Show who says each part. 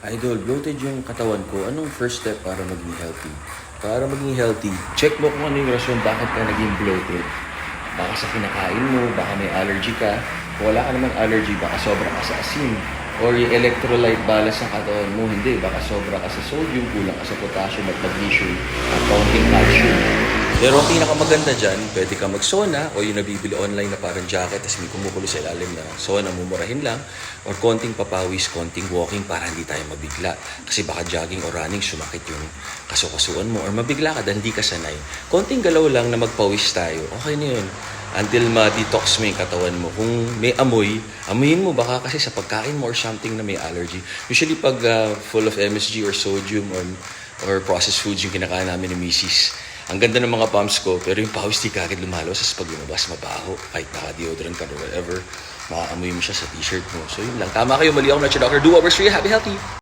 Speaker 1: Idol, bloated yung katawan ko. Anong first step para maging healthy? Para maging healthy, check mo kung ano yung rason bakit ka naging bloated. Baka sa kinakain mo, baka may allergy ka. Kung wala ka namang allergy, baka sobra ka sa asin. Or yung electrolyte balance ng katawan mo, hindi. Baka sobra ka sa sodium, kulang ka sa potassium at magnesium, at kaunting calcium. Pero ang pinakamaganda dyan, pwede ka mag-sauna o yung nabibili online na parang jacket tapos may kumukulo sa ilalim na sauna, mumurahin lang. Or konting papawis, konting walking para hindi tayo mabigla. Kasi baka jogging or running, sumakit yung kasukasuan mo. Or mabigla ka dahil hindi ka sanay. Konting galaw lang na magpawis tayo, okay na yun. Until ma-detox mo yung katawan mo. Kung may amoy, amuyin mo baka kasi sa pagkain mo or something na may allergy. Usually pag uh, full of MSG or sodium or, or processed foods yung kinakain namin ni Mrs. Ang ganda ng mga pumps ko, pero yung pawis di kagad lumalo. Sa pag lumabas, mabaho. Kahit naka-deodorant ka or whatever, makaamoy mo siya sa t-shirt mo. So yun lang. Tama kayo, mali ako na Dr. Do for you. Happy, healthy!